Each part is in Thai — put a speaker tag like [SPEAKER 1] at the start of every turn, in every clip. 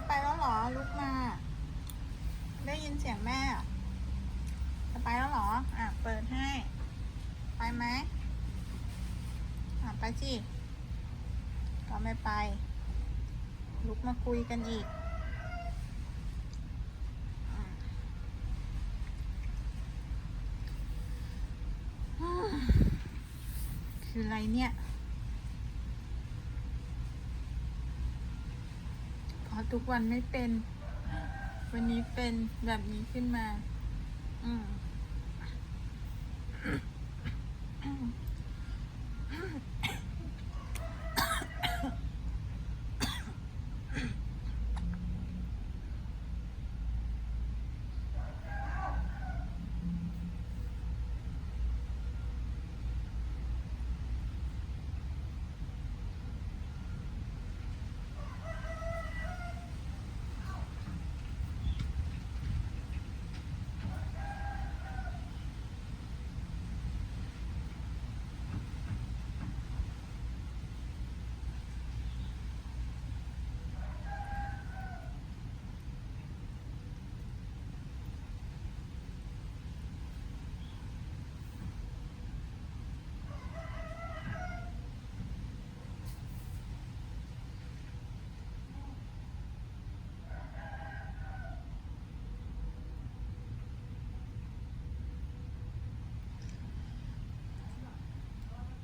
[SPEAKER 1] จะไปแล้วหรอลุกมา ได้ยินเสียงแม่ จะไปแล้วหรอ อะ เปิดให้ ไปไหมอะไปสิก็ไม่ไป ลุกมาคุยกันอีกคืออะไรเนี่ย เพราะ ทุกวันไม่เป็น วันนี้เป็นแบบนี้ขึ้นมา อืม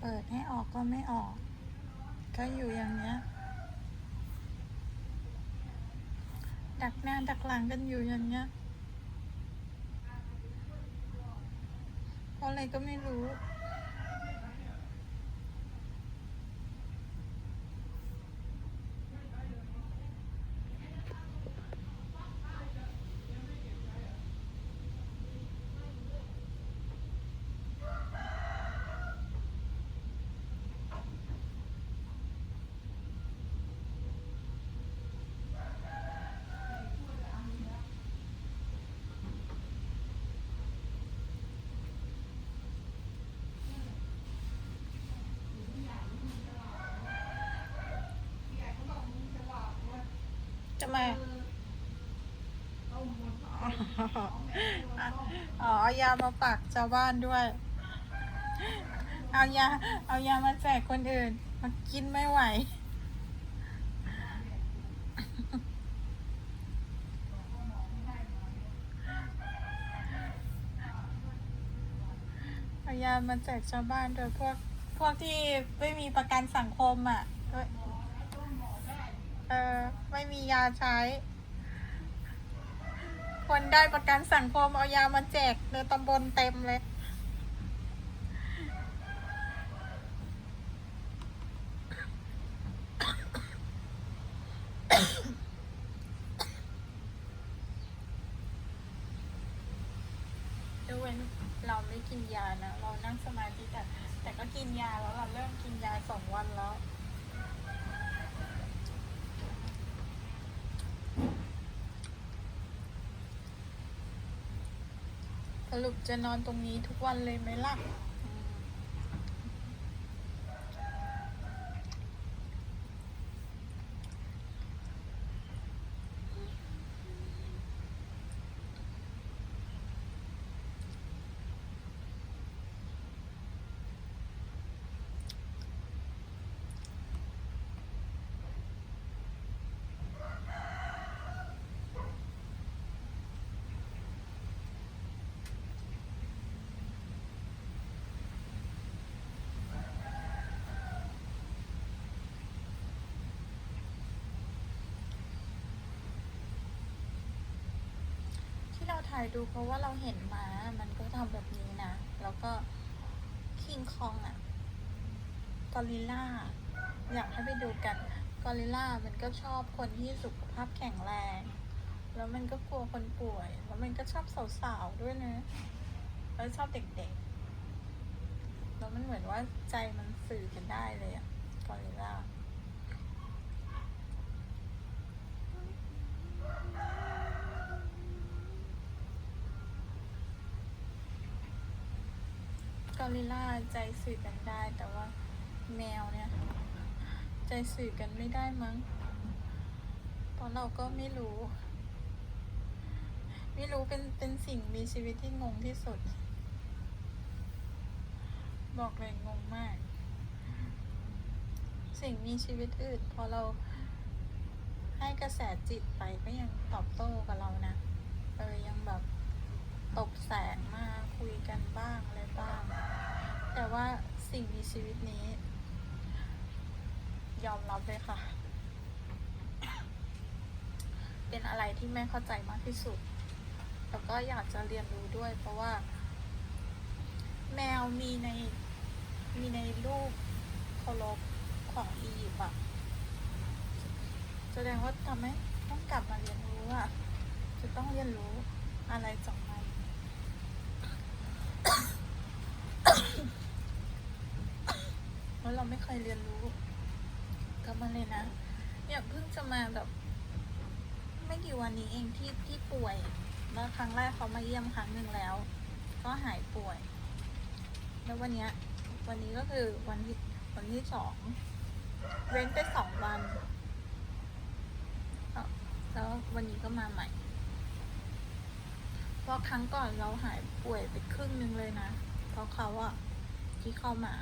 [SPEAKER 1] เปิดให้ออกก็ไม่ออก ก็อยู่อย่างเนี้ย ดักหน้าดักหลังกันอยู่อย่างเนี้ยเพราะอะไรก็ไม่รู้ จะมาอ๋ออ๋อเอายามาฝากชาวบ้านด้วย เอายา เอายามาแจกคนอื่น มากินไม่ไหว เอายามาแจกชาวบ้านโดยพวกพวกที่ไม่มีประกันสังคมอะ เออ ไม่มียาใช้ คนได้ประกันสังคมเอายามาแจกในตำบลเต็มเลยยกเว้นเราไม่กินยานะ เรานั่งสมาธิแต่แต่ก็กินยาแล้วเราเริ่มกินยาสองวันแล้ว รุปจะนอนตรงนี้ทุกวันเลยไหมล่ะอืมที่เรา ถ่ายดูเพราะว่าเราเห็นหมา มันก็ทำแบบนี้นะ แล้วก็คิงคองอะกอริลล่า อยากให้ไปดูกัน กอริลล่ามันก็ชอบคนที่สุขภาพแข็งแรง แล้วมันก็กลัวคนป่วย แล้วมันก็ชอบสาวๆด้วยนะ แล้วชอบเด็กๆ แล้วมันเหมือนว่าใจมันสื่อกันได้เลยอะกอริลล่า ก อริลล่าใจสื่อกันได้ แต่ว่าแมวเนี่ย ใจสื่อกันไม่ได้มั้งเพราะเราก็ไม่รู้ ไม่รู้เป็นเป็นสิ่งมีชีวิตที่งงที่สุด บอกเลยงงมาก สิ่งมีชีวิตอื่นพอเราให้กระแสจิตไปก็ยังตอบโต้กับเรานะเออยังแบบตบแสงมากนบ้างอะไรบ้าง แต่ ว่าสิ่งมีชีวิตนี้ ยอมรับเลยค่ะ เป็นอะไรที่แม่เข้าใจมากที่สุด แล้วก็อยากจะเรียนรู้ด้วย เพราะว่า แมวมีในมีในรูปเคารพของอียิปต์อะแสดงว่าทำให้ต้องกลับมาเรียนรู้อะจะต้องเรียนรู้อะไรจากมัน แล้วเราไม่เคยเรียนรู้กับมันเลยนะ เนี่ยเพิ่งจะมาแบบ ไม่กี่วันนี้เองที่ที่ป่วย แล้วครั้งแรกเขามาเยี่ยมครั้งหนึ่งแล้ว ก็หายป่วย แล้ววันเนี้ยวันนี้ก็คือวันที่วันที่สอง เว้นไปสองวัน แล้ววันนี้ก็มาใหม่เพราะครั้งก่อนเราหายป่วยไปครึ่งหนึงเลยนะ เพราะเขาอะที่เข้ามา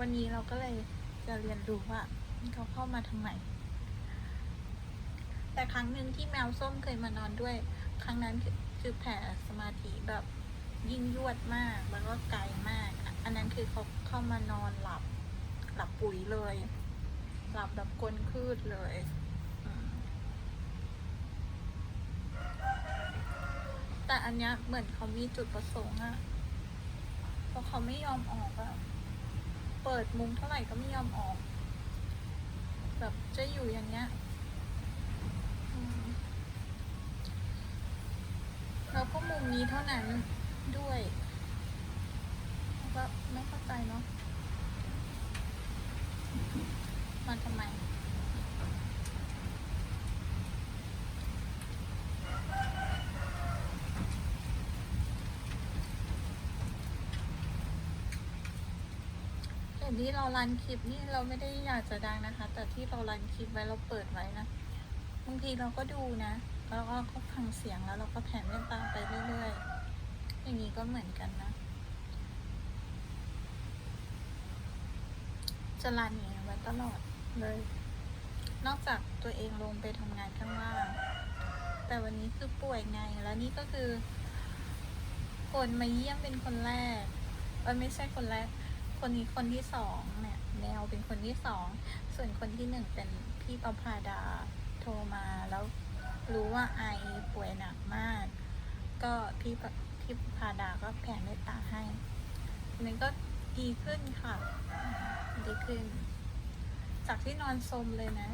[SPEAKER 1] วันนี้เราก็เลยจะเรียนรู้ว่าเขาเข้ามาทาไหนแต่ครั้งหนึ่งที่แมวส้มเคยมานอนด้วย ครั้งนั้นคือคือแผ่สมาธิแบบยิ่งยวดมากแล้วก็ไกลมาก อันนั้นคือเขาเข้ามานอนหลับ หลับปุ๋ยเลย หลับแบบกลนคืดเลยแต่อันเนี้ยเหมือนเขามีจุดประสงค์อะเพราะเขาไม่ยอมออกอะ ปิดมุมเท่าไหร่ก็ไม่ยอมออก แบบจะอยู่อย่างเงี้ยแล้วก็มุมนี้เท่านั้นด้วยก็ไม่เข้าใจเนาะมาทำไม แต่ ที่เรารันคลิปนี่เราไม่ได้อยากจะดังนะคะ แต่ที่เรารันคลิปไว้เราเปิดไว้นะบางทีเราก็ดูนะแล้วก็ก็ฟังเสียงแล้วเราก็แผ่เมตตาไปเรื่อยๆอย่างนี้ก็เหมือนกันนะจะรันอย่างนี้ไว้ตลอดเลย นอกจากตัวเองลงไปทำงานข้างล่างแต่วันนี้คือป่วยไงแล้วนี่ก็คือ คนมาเยี่ยมเป็นคนแรกเออไม่ใช่คนแรก คนนี้คนที่สองเนี่ยแมวเป็นคนที่สอง ส่วนคนที่หนึ่งเป็นพี่ประภาดาโทรมาแล้วรู้ว่าไอป่วยหนักมาก ก็พี่ปพี่ประภาดาก็แผ่เมตตาให้มันก็ดีขึ้นค่ะ ดีขึ้น จากที่นอนสมเลยนะ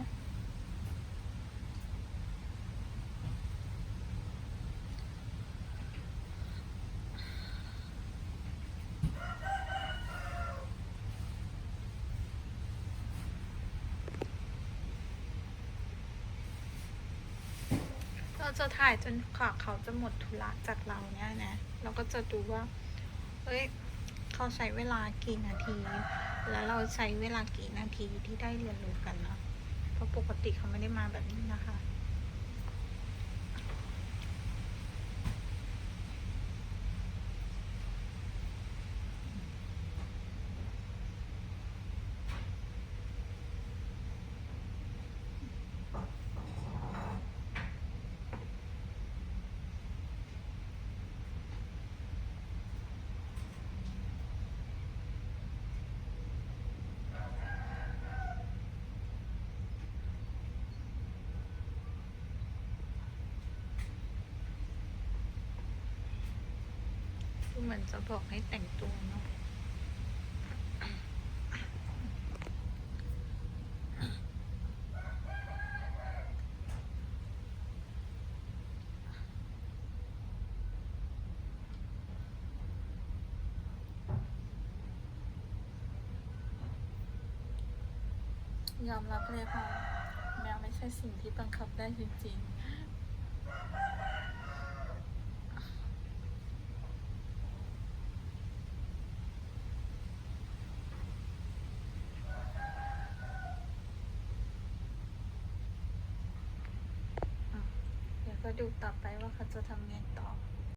[SPEAKER 1] จะถ่ายจนกว่าเขาจะหมดธุระจากเราเนี่ยนะ เราก็จะดูว่าเฮ้ย เขาใช้เวลากี่นาที แล้วเราใช้เวลากี่นาทีที่ได้เรียนรู้กันเนาะ เพราะปกติเขาไม่ได้มาแบบนี้นะคะ คือเหมือนจะบอกให้แต่งตัวเนาะยอมรับเลยค่ะแมวไม่ใช่สิ่งที่บังคับได้จริงๆ ก็ดูต่อไปว่าเขาจะทำไงต่อ